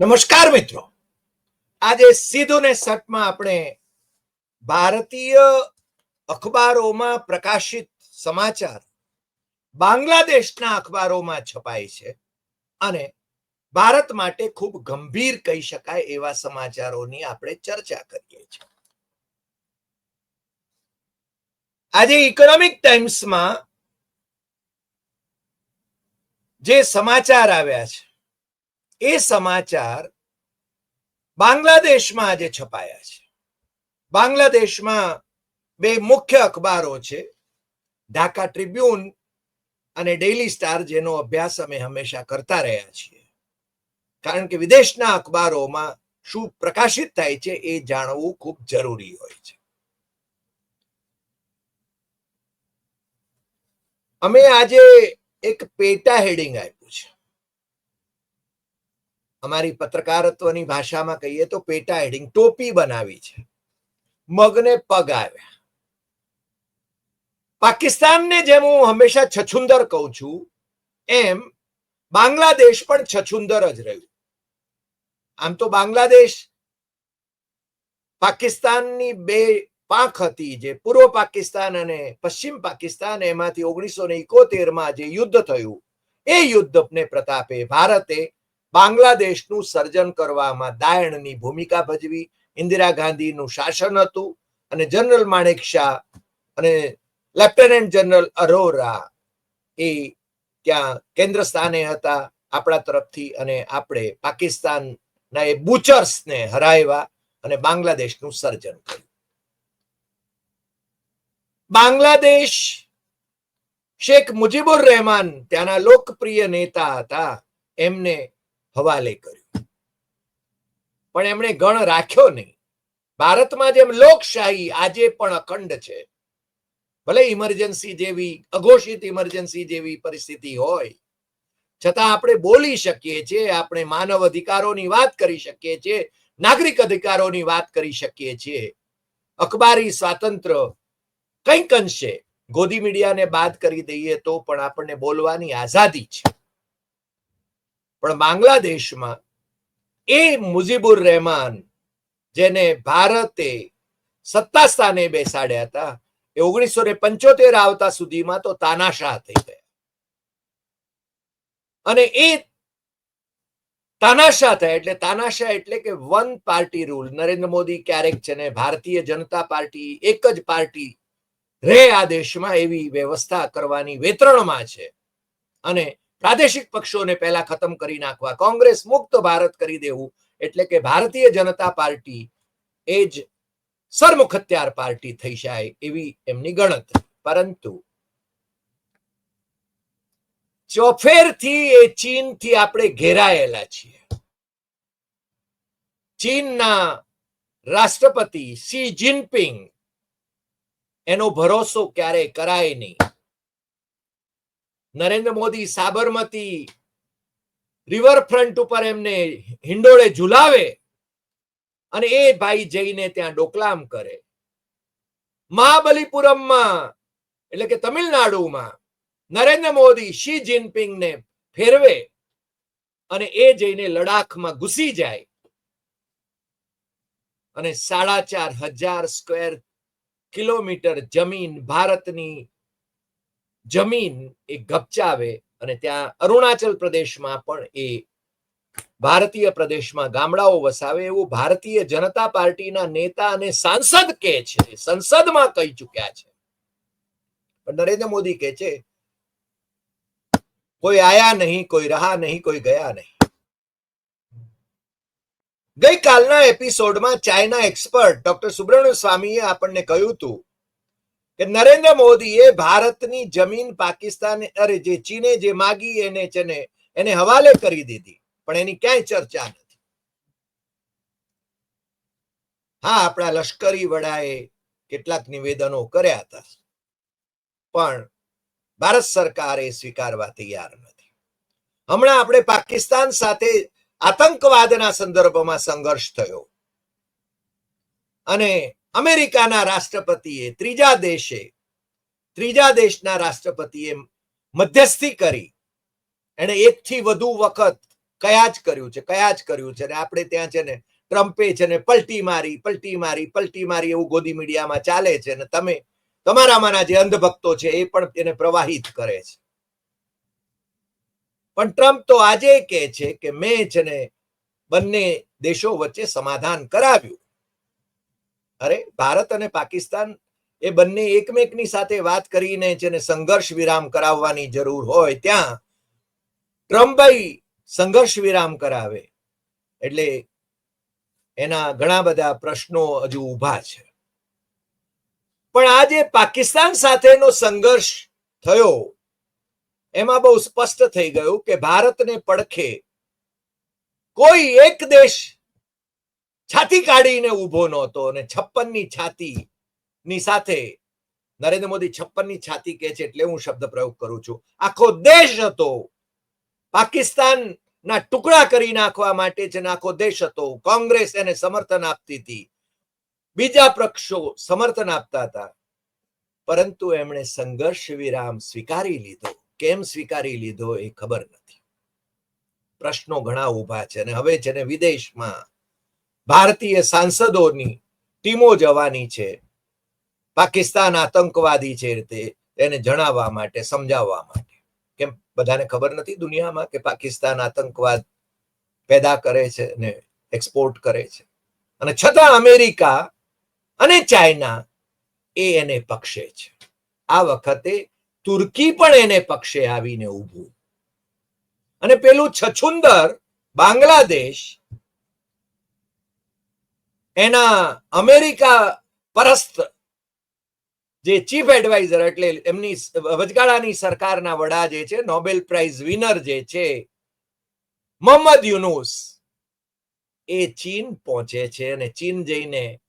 નમસ્કાર મિત્રો. આજે સીધું ને સટમાં આપણે ભારતીય અખબારોમાં પ્રકાશિત સમાચાર બાંગ્લાદેશના અખબારોમાં છપાય છે અને ભારત માટે ખૂબ ગંભીર કહી શકાય એવા સમાચારોની આપણે ચર્ચા કરીએ છીએ. આજે ઇકોનોમિક ટાઈમ્સમાં જે સમાચાર આવ્યા છે એ સમાચાર બાંગ્લાદેશમાં આજે છપાયા છે. બાંગ્લાદેશમાં બે મુખ્ય અખબારો છે, ઢાકા ટ્રિબ્યુન અને ડેઇલી સ્ટાર, જેનો અભ્યાસ અમે હંમેશા કરતા રહ્યા છીએ. કારણ કે વિદેશના અખબારોમાં શું પ્રકાશિત થાય છે એ જાણવું ખૂબ જરૂરી હોય છે. અમે આજે એક પેટા હેડિંગ આપ્યું. છે અમારી પત્રકારત્વની ભાષામાં કહીએ તો પેટા હેડિંગ ટોપી બનાવી છે. મગને પગ આવ્યા. પાકિસ્તાનને જેમ હું હંમેશા છછુંદર કહું છું, એમ બાંગ્લાદેશ પણ છછુંદર જ રહ્યું. આમ તો બાંગ્લાદેશ પાકિસ્તાનની બે પાંખ હતી, જે પૂર્વ પાકિસ્તાન અને પશ્ચિમ પાકિસ્તાન, એમાંથી ઓગણીસો ને ઇકોતેરમાં જે યુદ્ધ થયું, એ યુદ્ધને પ્રતાપે ભારતે બાંગ્લાદેશનું સર્જન કરવામાં દાયણની ભૂમિકા ભજવી, ઇન્દિરા ગાંધીનું શાસન હતું અને જનરલ માણેક શાહ અને લેફ્ટનન્ટ જનરલ અરોરા એ ત્યાં કેન્દ્ર સ્થાને હતા આપણા તરફથી અને આપણે પાકિસ્તાનના એ બુચર્સને હરાવ્યા અને બાંગ્લાદેશનું સર્જન કર્યું. બાંગ્લાદેશ શેખ મુજીબુર રહેમાન ત્યાંના લોકપ્રિય નેતા હતા. એમને હવાલે કર્યું. પણ એમણે ગણ રાખ્યો નહીં. ભારતમાં જેમ લોકશાહી આજે પણ અખંડ છે. ભલે ઇમરજન્સી જેવી, અઘોષિત ઇમરજન્સી જેવી પરિસ્થિતિ હોય, છતાં આપણે બોલી શકીએ છીએ, આપણે માનવ અધિકારોની વાત કરી શકીએ છીએ, નાગરિક અધિકારોની વાત કરી શકીએ છીએ. અખબારી સ્વાતંત્ર કંઈક અંશે ગોદી મીડિયાને બાદ કરી દઈએ તો પણ આપણને બોલવાની આઝાદી છે. પણ બાંગ્લાદેશમાં એ મુજીબુર રહેમાન, જેને ભારતે સત્તા સ્થાને બેસાડ્યા હતા, એ ઓગણીસો ને પંચોતેર આવતા સુધીમાં તો તાનાશાહ થઈ ગયા. અને એ તાનાશાહ થયા, એટલે તાનાશાહ એટલે કે one party rule. Narendra Modi ક્યારેક છે ને ભારતીય જનતા પાર્ટી, એક જ પાર્ટી રહે આ દેશમાં એવી વ્યવસ્થા કરવાની વેતરણમાં છે. અને પ્રાદેશિક પક્ષોને પહેલા ખતમ કરી નાખવા, કોંગ્રેસ મુક્ત ભારત કરી દેવું, એટલે કે ભારતીય જનતા પાર્ટી એ જ સરમુખત્યાર પાર્ટી થઈ જાય એવી એમની ગણતરી. પરંતુ ચોફેરથી એ ચીનથી આપણે ઘેરાયેલા છીએ. ચીનના રાષ્ટ્રપતિ સી જિનપિંગ એનો ભરોસો ક્યારેય કરાય નહીં. નરેન્દ્ર મોદી સાબરમતી રિવરફ્રન્ટ ઉપર એમને હિંડોળે ઝુલાવે અને એ ભાઈ જઈને ત્યાં ડોકલામ કરે. મહાબલીપુરમમાં, એટલે કે તમિલનાડુમાં, નરેન્દ્ર મોદી શી જિનપિંગને ફેરવે અને એ જઈને લડાખમાં ઘૂસી જાય. અને સાડા ચાર હજાર સ્ક્વેર કિલોમીટર જમીન ભારતની જમીન એ ગપચાવે અને ત્યાં અરુણાચલ પ્રદેશમાં પણ એ ભારતીય પ્રદેશમાં ગામડાઓ વસાવે એવું ભારતીય જનતા પાર્ટીના નેતા અને સાંસદ કે છે સંસદમાં કહી ચુક્યા છે. નરેન્દ્ર મોદી કે છે, કોઈ આયા નહીં, કોઈ રહા નહીં, કોઈ ગયા નહીં. ગઈકાલના એપિસોડમાં ચાઇના એક્સપર્ટ ડોક્ટર સુબ્રમણ્ય સ્વામીએ આપણને કહ્યું હતું કે નરેન્દ્ર મોદીએ ભારતની જમીન પાકિસ્તાન, અરે જે ચીને જે માગી એને છે એને હવાલે કરી દીધી. પણ એની ક્યાંય ચર્ચા નથી. હા, આપણા લશ્કરી વડાએ કેટલાક નિવેદનો કર્યા હતા. પણ ભારત સરકાર એ સ્વીકારવા તૈયાર નથી. હમણાં આપણે પાકિસ્તાન સાથે આતંકવાદના સંદર્ભમાં સંઘર્ષ થયો. અને અમેરિકાના રાષ્ટ્રપતિએ ત્રીજા દેશે, ત્રીજા દેશના રાષ્ટ્રપતિએ મધ્યસ્થી કરી. એને એકથી વધુ વખત કયા જ કર્યું છે, કયા જ કર્યું છે? આપણે ત્યાં છે ને, ટ્રમ્પે છે ને પલટી મારી પલટી મારી પલટી મારી એવું ગોદી મીડિયામાં ચાલે છે. ને તમે તમારામાંના જે અંધભક્તો છે એ પણ તેને પ્રવાહિત કરે છે. પણ ટ્રમ્પ તો આજે કહે છે કે મેં છે ને બંને દેશો વચ્ચે સમાધાન કરાવ્યું. અરે, ભારત અને પાકિસ્તાન એ બંને એકમેકની સાથે વાત કરીને જેને સંઘર્ષ વિરામ કરાવવાની જરૂર હોય ત્યાં ટ્રમ્પભાઈ સંઘર્ષ વિરામ કરાવે. એટલે એના ઘણા બધા પ્રશ્નો હજુ ઊભા છે. પણ આજે પાકિસ્તાન સાથેનો સંઘર્ષ થયો, એમાં બહુ સ્પષ્ટ થઈ ગયું કે ભારતને પડખે કોઈ એક દેશ છાતી કાઢીને ઊભો નહોતો અને છપ્પનની છાતી ની સાથે નરેન્દ્ર મોદી છપ્પનની છાતી કહે છે એટલે હું શબ્દ પ્રયોગ કરું છું. આખો દેશ હતો. પાકિસ્તાન ના ટુકડા કરી નાખવા માટે જે આખો દેશ હતો. કોંગ્રેસ એને સમર્થન આપતી હતી. બીજા પક્ષો સમર્થન આપતા હતા. પરંતુ એમણે સંઘર્ષ વિરામ સ્વીકારી લીધો. કેમ સ્વીકારી લીધો એ ખબર નથી. પ્રશ્નો ઘણા ઊભા છે અને હવે છે ને વિદેશમાં ભારતીય સાંસદોની ટીમો જવાની છે. પાકિસ્તાન આતંકવાદી છે તે તેને જણાવવા માટે, સમજાવવા માટે. કેમ? બધાને ખબર નથી દુનિયામાં કે પાકિસ્તાન આતંકવાદ પેદા કરે છે અને એક્સપોર્ટ કરે છે. અને છતાં અમેરિકા અને ચાઇના એ એને પક્ષે છે. આ વખતે તુર્કી પણ એને પક્ષે આવીને ઊભું. અને પેલું છછુંદર બાંગ્લાદેશ એના અમેરિકા પરસ્ત જે ચીફ એડવાઇઝર એટલે એમની વચગાળાની સરકારના વડા જે છે, નોબેલ પ્રાઇઝ વિનર જે છે, મોહમ્મદ યુનુસ, એ ચીન પહોંચે છે અને ચીન જઈને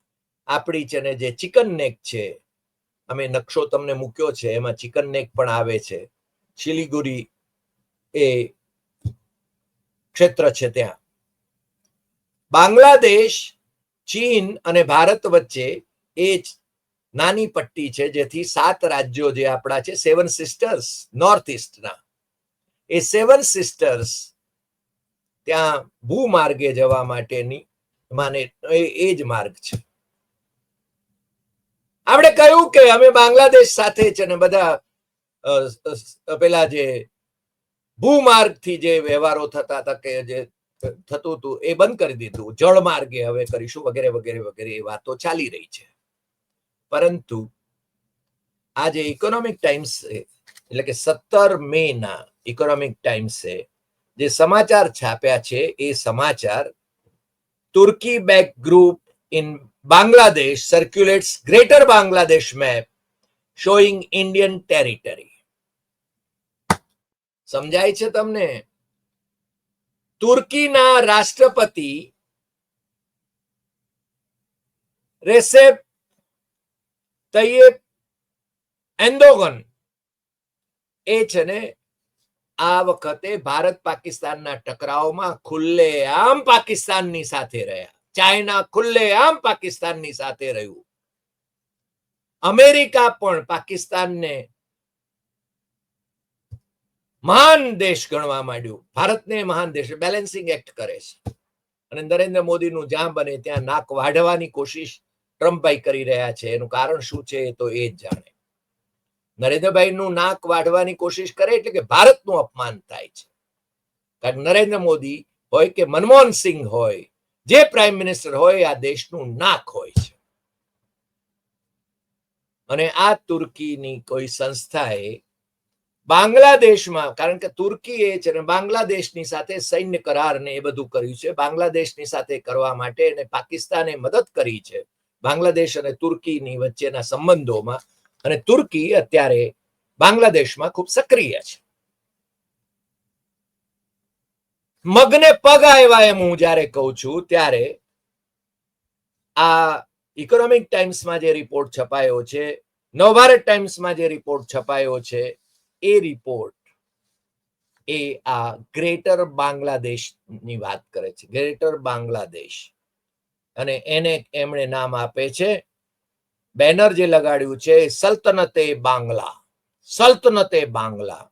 આપણી છે ને જે ચિકન નેક છે, અમે નકશો તમને મૂક્યો છે, એમાં ચિકન નેક પણ આવે છે. શિલીગુરી એ ક્ષેત્ર છે ત્યાં. બાંગ્લાદેશ ચીન અને ભારત વચ્ચે એ નાની પટ્ટી છે, જેથી સાત રાજ્યો જે આપણા છે સેવન સિસ્ટર્સ નોર્થ ઇસ્ટના એ સેવન સિસ્ટર્સ ત્યાં ભૂમાર્ગે જવા માટેની, માને એ જ માર્ગ છે. આપણે કહ્યું કે અમે બાંગ્લાદેશ સાથે છે ને બધા પેલા જે ભૂમાર્ગથી જે વ્યવહારો થતા હતા કે જે થતું હતું, એ બંધ કરી દીધું. જળ માર્ગે હવે કરીશું, વગેરે વગેરે વગેરે, એ વાતો ચાલી રહી છે. પરંતુ આજે ઇકોનોમિક ટાઈમ્સ એટલે કે સત્તર મે ના ઇકોનોમિક ટાઈમ્સે જે સમાચાર છાપ્યા છે, એ સમાચાર તુર્કી back group in Bangladesh circulates greater Bangladesh map showing Indian territory સમજાય છે તમને? તુર્કીના રાષ્ટ્રપતિ રેસેપ તૈયબ એન્દોગન એ છે ને આ વખતે ભારત પાકિસ્તાનના ટકરાવમાં ખુલ્લે આમ પાકિસ્તાનની સાથે રહ્યા. ચાઇના ખુલ્લે આમ પાકિસ્તાનની સાથે રહ્યું. અમેરિકા પણ પાકિસ્તાનને મહાન દેશ ગણવા માંડ્યું. ભારતને મહાન દેશ બેલેન્સિંગ એક્ટ કરે છે. અને નરેન્દ્ર મોદીનું જ્યાં બને ત્યાં નાક વાઢવાની કોશિશ ટ્રમ્પભાઈ કરી રહ્યા છે. એનું કારણ શું છે તો એ જ જાણે. નરેન્દ્રભાઈનું નાક વાઢવાની કોશિશ કરે એટલે કે ભારતનું અપમાન થાય છે. કારણ નરેન્દ્ર મોદી હોય કે મનમોહન સિંહ હોય, જે પ્રાઇમ મિનિસ્ટર હોય આ દેશનું નાક હોય છે. અને આ તુર્કીની કોઈ સંસ્થાએ બાંગ્લાદેશમાં, કારણ કે તુર્કીએ છે ને બાંગ્લાદેશની સાથે સૈન્ય કરાર ને એ બધું કર્યું છે. બાંગ્લાદેશની સાથે કરવા માટે અને પાકિસ્તાને મદદ કરી છે બાંગ્લાદેશ અને તુર્કીની વચ્ચેના સંબંધોમાં. અને તુર્કી અત્યારે બાંગ્લાદેશમાં ખૂબ સક્રિય છે. મગને પગ આવ્યા એમ હું જ્યારે કહું છું, ત્યારે આ ઇકોનોમિક ટાઈમ્સમાં જે રિપોર્ટ છપાયો છે, નવભારત ટાઈમ્સમાં જે રિપોર્ટ છપાયો છે એ રિપોર્ટ એ આ ગ્રેટર બાંગ્લાદેશની વાત કરે છે. ગ્રેટર બાંગ્લાદેશ અને એને એમણે નામ આપે છે. બેનર જે લગાડ્યું છે, સલ્તનતે બાંગ્લા. સલ્તનતે બાંગ્લા.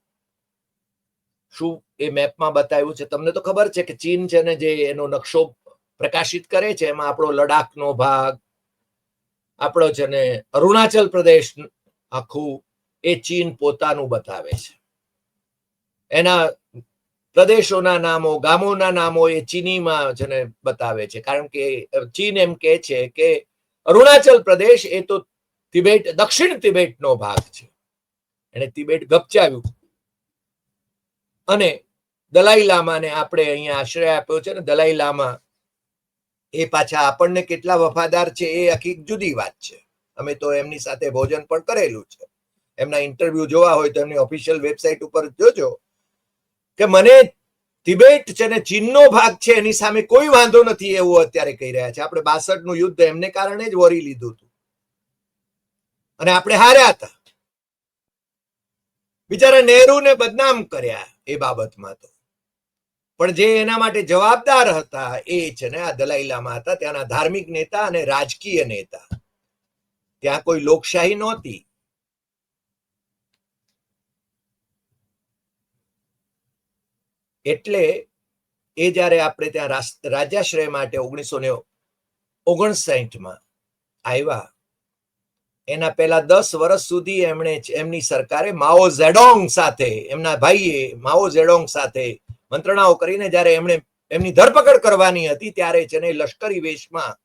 શું એ મેપમાં બતાવ્યું છે? તમને તો ખબર છે કે ચીન છે ને જે એનો નકશો પ્રકાશિત કરે છે, એમાં આપણો લડાખનો ભાગ, આપણો છે ને અરુણાચલ પ્રદેશ આખું એ ચીન પોતાનું બતાવે છે. એના પ્રદેશોના નામો, ગામોના નામો એ ચીનીમાં છે બતાવે છે. કારણ કે ચીન એમ કે છે કે અરુણાચલ પ્રદેશ એ તો તિબેટ, દક્ષિણ તિબેટનો ભાગ છે. એને તિબેટ ગપચાવ્યું. અને દલાઈ લામાને આપણે અહીંયા આશ્રય આપ્યો છે ને, દલાઈ લામા એ પાછા આપણને કેટલા વફાદાર છે એ આખી જુદી વાત છે. અમે તો એમની સાથે ભોજન પણ કરેલું છે. એમના ઇન્ટરવ્યુ જોવા હોય તો એમની ઓફિશિયલ વેબસાઇટ ઉપર જોજો કે મને તિબેટ છે ને ચીનનો ભાગ છે, એની સામે કોઈ વાંધો નથી એવું અત્યારે કહી રહ્યા છે. આપણે બાસઠનું યુદ્ધ એમને કારણે જ વરી લીધું હતું. અને આપણે હાર્યા હતા. બિચારા નહેરુને બદનામ કર્યા એ બાબતમાં તો. પણ જે એના માટે જવાબદાર હતા એ છે ને આ દલાઈ લામા હતા, ત્યાંના ધાર્મિક નેતા અને રાજકીય નેતા. ત્યાં કોઈ લોકશાહી નહોતી. એટલે એ જ્યારે આપણે ત્યાં રાજાશ્રય માટે ઓગણીસો ને ઓગણસાઠમાં આવ્યા, એના પહેલા દસ વર્ષ સુધી એમણે એમની સરકારે માઓ ઝેડોંગ સાથે, એમના ભાઈએ માઓ ઝેડોંગ સાથે મંત્રણાઓ કરીને જ્યારે એમણે એમની ધરપકડ કરવાની હતી, ત્યારે છે ને લશ્કરી વેશમાં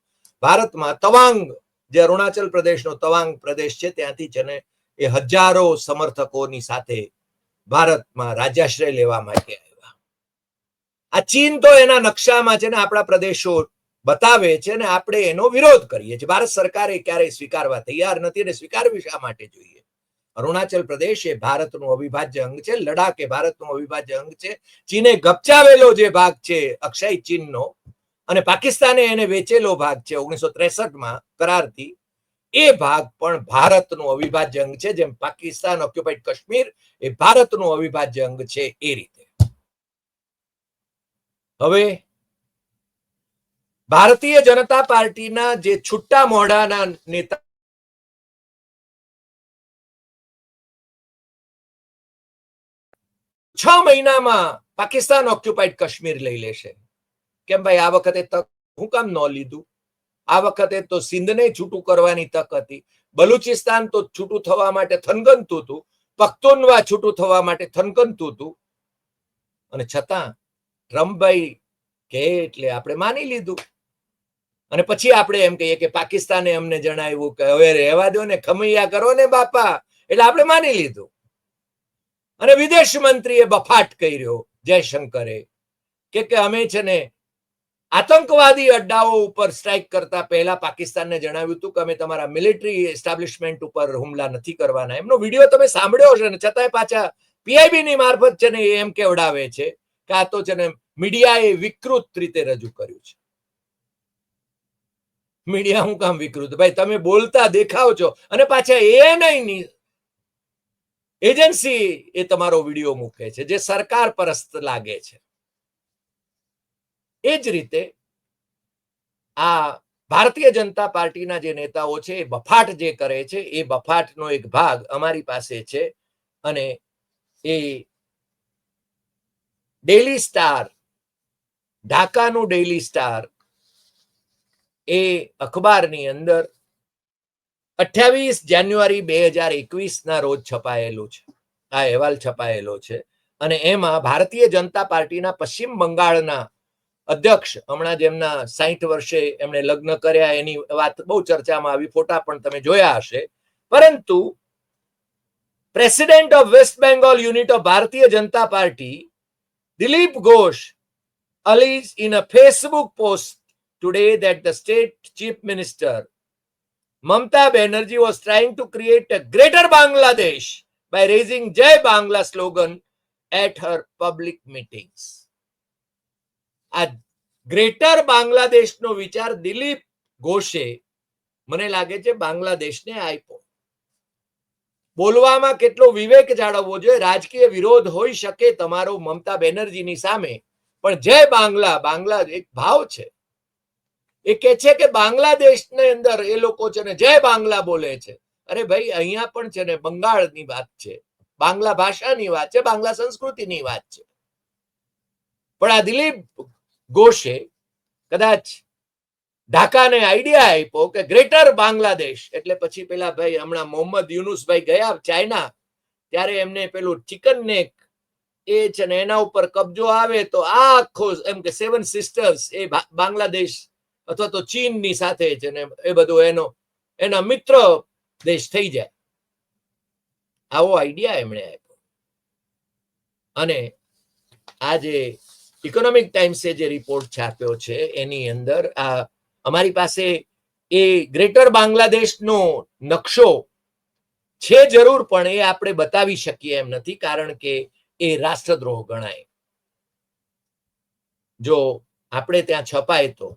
ભારતમાં તવાંગ, જે અરુણાચલ પ્રદેશનો તવાંગ પ્રદેશ છે, ત્યાંથી છે ને એ હજારો સમર્થકોની સાથે ભારતમાં રાજ્યાશ્રય લેવા માટે આવ્યા. આ ચીન તો એના નકશામાં છે ને આપણા પ્રદેશો બતાવે છે ને આપણે એનો વિરોધ કરીએ છીએ. ભારત સરકારે ક્યારેય સ્વીકારવા તૈયાર નથી અને સ્વીકારવી શા માટે જોઈએ? અરુણાચલ પ્રદેશ એ ભારતનું અવિભાજ્ય અંગ છે લડાખ એ ભારતનું અવિભાજ્ય અંગ છે. ચીને ગપચાવેલો જે ભાગ છે, અક્ષય ચીનનો, અને પાકિસ્તાને એને વેચેલો ભાગ છે, ઓગણીસો ત્રેસઠમાં કરારથી. એ ભાગ પણ ભારતનું અવિભાજ્ય અંગ છે, જેમ પાકિસ્તાન ઓક્યુપાઈડ કાશ્મીર, એ ભારતનું અવિભાજ્ય અંગ છે એ રીતે. હવે ભારતીય જનતા પાર્ટીના જે છુટ્ટા મોઢાના નેતા છ મહિનામાં પાકિસ્તાન ઓક્યુપાઈડ કાશ્મીર લઈ લેશે. કેમ ભાઈ? આ વખતે તક હું કામ ન લીધું? આ વખતે તો સિંધને છૂટું કરવાની તક હતી. બલુચિસ્તાન તો છૂટું થવા માટે થનગનતું હતું. પખ્તુનવા છૂટું થવા માટે થનગનતું હતું. અને છતાં ટ્રમ્પભાઈ કે એટલે આપણે માની લીધું. અને પછી આપણે એમ કહીએ કે પાકિસ્તાને અમને જણાવ્યું કે હવે રહેવા દો ને, ખમૈયા કરો ને બાપા. એટલે આપણે માની લીધું. અને વિદેશ મંત્રીએ બફાટ કર્યો જયશંકરે કે કે અમે છે ને આતંકવાદી અડ્ડાઓ ઉપર સ્ટ્રાઇક કરતા પહેલા પાકિસ્તાનને જણાવ્યું હતું કે અમે તમારા મિલિટરી એસ્ટાબ્લિશમેન્ટ ઉપર હુમલા નથી કરવાના. એમનો વીડિયો તમે સાંભળ્યો હશે ને? છતાંય પાછા પીઆઈબી ની મારફત છે ને એમ કેવડાવે છે. કે તો જેને મીડિયાએ વિકૃત રીતે રજૂ કર્યું છે. મીડિયા હું કામ વિકૃત? ભાઈ, તમે બોલતા દેખાવ છો. અને પાછા એએનઆઈ એજન્સી એ તમારો વીડિયો મૂકે છે, જે સરકાર પરસ્ત લાગે છે. એ જ રીતે આ ભારતીય જનતા પાર્ટીના જે નેતાઓ છે, એ બફાટ જે કરે છે, એ બફાટનો એક ભાગ અમારી પાસે છે. અને એ ડેલી સ્ટાર ઢાકાનું ડેલી સ્ટાર એ અખબારની અંદર અઠ્યાવીસ જાન્યુઆરી બે હજાર એકવીસના રોજ છપાયેલું છે. આ અહેવાલ છપાયેલો છે અને એમાં ભારતીય જનતા પાર્ટીના પશ્ચિમ બંગાળના અધ્યક્ષ હમણાં જેમના સાહીઠ વર્ષે એમણે લગ્ન કર્યા, એની વાત બહુ ચર્ચામાં આવી, ફોટા પણ તમે જોયા હશે. પરંતુ president of West Bengal unit of Bharatiya Janata Party Dilip Ghosh alleged in a Facebook post today that the state chief minister Mamta Banerjee was trying to create a greater Bangladesh by raising Jai Bangla slogan at her public meetings. આ greater બાંગ્લાદેશનો વિચાર દિલીપ ઘોષે મને લાગે છે બાંગ્લાદેશને આપ્યો બોલવામાં કેટલો વિવેક જાળવવો જોઈએ? રાજકીય વિરોધ હોઈ શકે તમારો મમતા બેનર્જીની સામે. પણ જય બાંગ્લા બાંગ્લા એક ભાવ છે. એ કે છે કે બાંગ્લાદેશની અંદર એ લોકો છે ને જય બાંગ્લા બોલે છે. અરે ભાઈ, અહીંયા પણ છે ને બંગાળની વાત છે. બાંગ્લા ભાષાની વાત છે, બાંગ્લા સંસ્કૃતિની વાત છે. પણ આ દિલીપ ઘોષે કદાચ ઢાકાને આઈડિયા આપ્યો કે ગ્રેટર બાંગ્લાદેશ એટલે પછી પેલા ભાઈ હમણાં મોહમ્મદ યુનુસભાઈ ગયા ચાઇના. ત્યારે એમને પેલું ચિકન નેક એ છે ને એના ઉપર કબજો આવે તો આખો એમ કે સેવન સિસ્ટર્સ એ બાંગ્લાદેશ અથવા તો ચીનની સાથે છે ને એ બધું એનો, એના મિત્ર દેશ થઈ જાય. આવો આઈડિયા એમણે આપ્યો. અને આ જે ઇકોનોમિક ટાઈમ્સે જે રિપોર્ટ છાપ્યો છે એની અંદર આ અમારી પાસે એ ગ્રેટર બાંગ્લાદેશનો નકશો છે જરૂર, પણ એ આપણે બતાવી શકીએ એમ નથી, કારણ કે એ રાષ્ટ્રદ્રોહ ગણાય. જો આપણે ત્યાં છપાય તો.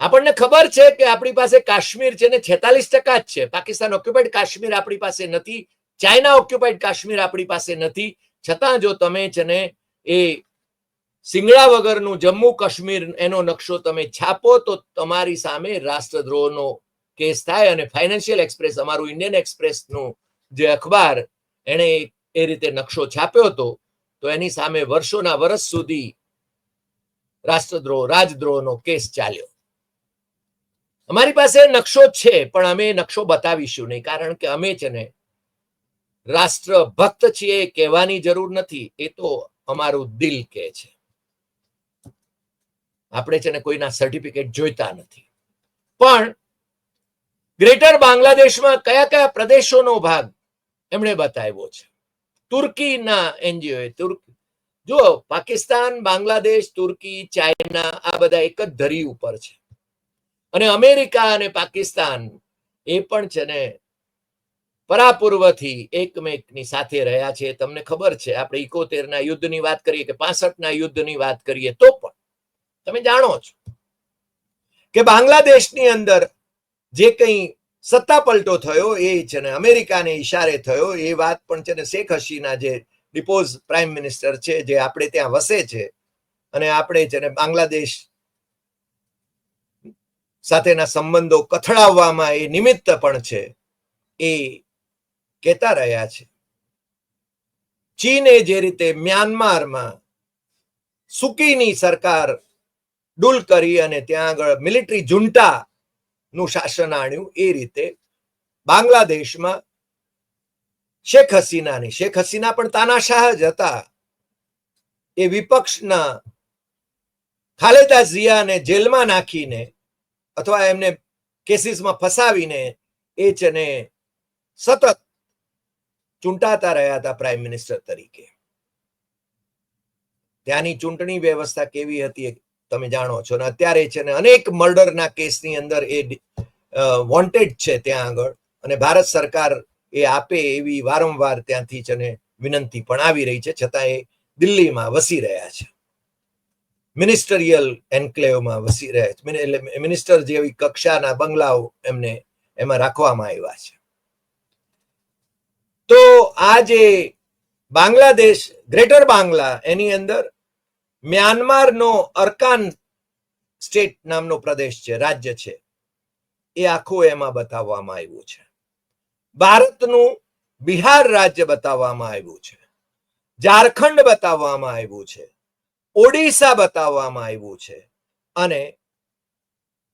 આપણને ખબર છે કે આપણી પાસે કાશ્મીર છે ને છેતાલીસ ટકા જ છે. પાકિસ્તાન ઓક્યુપાઈડ કાશ્મીર આપણી પાસે નથી, ચાઇના ઓક્યુપાઈડ કાશ્મીર આપણી પાસે નથી. છતાં જો તમે છે ને એ સિંગડા વગરનું જમ્મુ કાશ્મીર એનો નકશો તમે છાપો તો તમારી સામે રાષ્ટ્રદ્રોહનો કેસ થાય અને ફાઇનાન્શિયલ એક્સપ્રેસ, અમારું ઇન્ડિયન એક્સપ્રેસનું જે અખબાર, એણે એ રીતે નકશો છાપ્યો હતો, તો એની સામે વર્ષોના વર્ષ સુધી રાષ્ટ્રદ્રોહ, રાજદ્રોહનો કેસ ચાલ્યો. અમારી પાસે નકશો છે, પણ અમે નકશો બતાવીશું નહીં, કારણ કે અમે છે ને રાષ્ટ્ર ભક્ત છીએ, કહેવાની જરૂર નથી, એ તો અમારું દિલ કે છે. આપણે છે ને કોઈના સર્ટિફિકેટ જોઈતા નથી. પણ ગ્રેટર બાંગ્લાદેશમાં કયા કયા પ્રદેશોનો ભાગ એમણે બતાવ્યો છે? તુર્કીના એનજીઓ તુર્કી જો પાકિસ્તાન, બાંગ્લાદેશ, તુર્કી, ચાઇના, આ બધા એક જ ધરી ઉપર છે. અને અમેરિકા અને પાકિસ્તાન એ પણ છે ને પરાપૂર્વથી એકમેકની સાથે રહ્યા છે. તમને ખબર છે, આપણે ઇકોતેર ના યુદ્ધની વાત કરીએ કે પાસઠ ના યુદ્ધની વાત કરીએ તો તમે જાણો છો કે બાંગ્લાદેશની અંદર જે કંઈ સત્તા પલટો થયો એ છે ને અમેરિકાને ઈશારે થયો, એ વાત પણ છે ને શેખ હસીના જે ડિપોઝ પ્રાઇમ મિનિસ્ટર છે, જે આપણે ત્યાં વસે છે અને આપણે છે ને બાંગ્લાદેશ સાથેના સંબંધો કથળાવવામાં એ નિમિત્ત પણ છે એ કહેતા રહ્યા છે. ચીને જે રીતે મ્યાનમારમાં સુકીની સરકાર ડૂલ કરી અને ત્યાં આગળ મિલિટરી જુંટા નું શાસન આણ્યું. એ રીતે બાંગ્લાદેશમાં શેખ હસીનાની, શેખ હસીના પણ તાનાશાહ જ હતા. એ વિપક્ષના ખાલેદા ઝિયાને જેલમાં નાખીને અથવા એમને કેસીસમાં ફસાવીને એ છે ને સતત ચૂંટાતા રહ્યા હતા પ્રાઇમ મિનિસ્ટર તરીકે. ત્યાંની ચૂંટણી વ્યવસ્થા કેવી હતી તમે જાણો છો. ને અત્યારે છે ને અનેક મર્ડરના કેસની અંદર એ વોન્ટેડ છે ત્યાં આગળ. અને ભારત સરકાર એ આપે એવી વારંવાર ત્યાંથી છે ને વિનંતી પણ આવી રહી છે. છતાં એ દિલ્હીમાં વસી રહ્યા છે. મિનિસ્ટરિયલ એન્કલેવમાં વસી રહ્યા છે. એટલે મિનિસ્ટર જેવી કક્ષાના બંગલાઓ એમને એમાં રાખવામાં આવ્યા છે. તો આ જે બાંગ્લાદેશ ગ્રેટર બાંગ્લા એની અંદર મ્યાનમારનો અરકાન સ્ટેટ નામનો પ્રદેશ છે, રાજ્ય છે. એ આખું એમાં બતાવવામાં આવ્યું છે. ભારતનું બિહાર રાજ્ય બતાવવામાં આવ્યું છે. ઝારખંડ બતાવવામાં આવ્યું છે. ઓડિશા બતાવવામાં આવ્યું છે. અને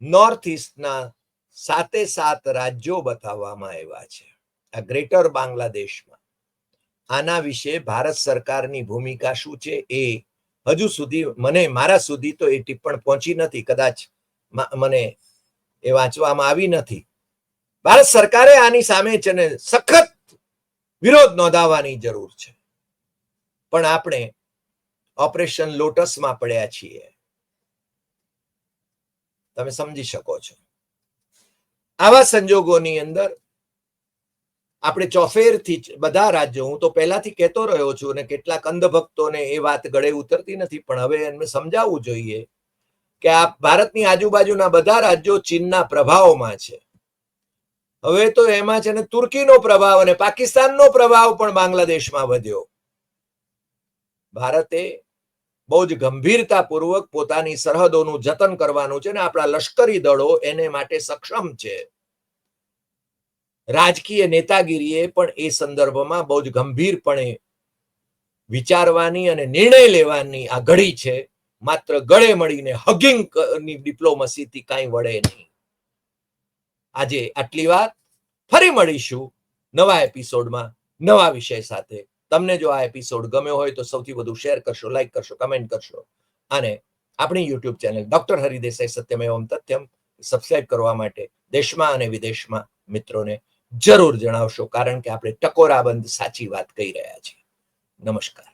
નોર્થ ઇસ્ટના સાતે સાત રાજ્યો બતાવવામાં આવ્યા છે. આ ગ્રેટર બાંગ્લાદેશમાં. આના વિશે ભારત સરકારની ભૂમિકા શું છે એ હજુ સુધી મને મારા સુધી તો એ ટિપ્પણ પહોંચી નથી, કદાચ મને એ વાંચવામાં આવી નથી. ભારત સરકારે આની સામે છે ને સખત વિરોધ નોંધાવવાની જરૂર છે. પણ આપણે ઓપરેશન લોટસમાં પડ્યા છીએ. તમે સમજી શકો છો. આવા સંજોગોની અંદર આપણે ચોફેરથી બધા રાજ્યો, હું તો પહેલાથી કહેતો રહ્યો છું અને કેટલાક અંધભક્તોને એ વાત ગળે ઉતરતી નથી, પણ હવે એમને સમજાવવું જોઈએ કે આ ભારતની આજુબાજુના બધા રાજ્યો ચીનના પ્રભાવમાં છે. હવે તો એમાં છે ને તુર્કીનો પ્રભાવ અને પાકિસ્તાનનો પ્રભાવ પણ બાંગ્લાદેશમાં વધ્યો. ભારતે બહુ જ ગંભીરતાપૂર્વક પોતાની સરહદોનું જતન કરવાનું છે ને આપણા લશ્કરી દળો એને માટે સક્ષમ છે. રાજકીય નેતાગીરીએ પણ એ સંદર્ભમાં બહુ જ ગંભીરપણે વિચારવાની અને નિર્ણય લેવાની આ ઘડી છે. માત્ર ગળે મળીને હગિંગની ડિપ્લોમસીથી કાંઈ વળે નહીં. આજે આટલી વાત. ફરી મળીશું નવા એપિસોડમાં નવા વિષય સાથે. તમને જો આ એપિસોડ ગમ્યો હોય તો સૌથી વધુ શેર કરશો લાઈક કરશો કમેન્ટ કરશો. અને આપણી YouTube channel doctor Hari Desai Satyam Evam Tathyam subscribe કરવા માટે દેશમાં અને વિદેશમાં મિત્રોને જરૂર જણાવશો કારણ કે આપણે ટકોરાબંધ સાચી વાત કહી રહ્યા છીએ. નમસ્કાર.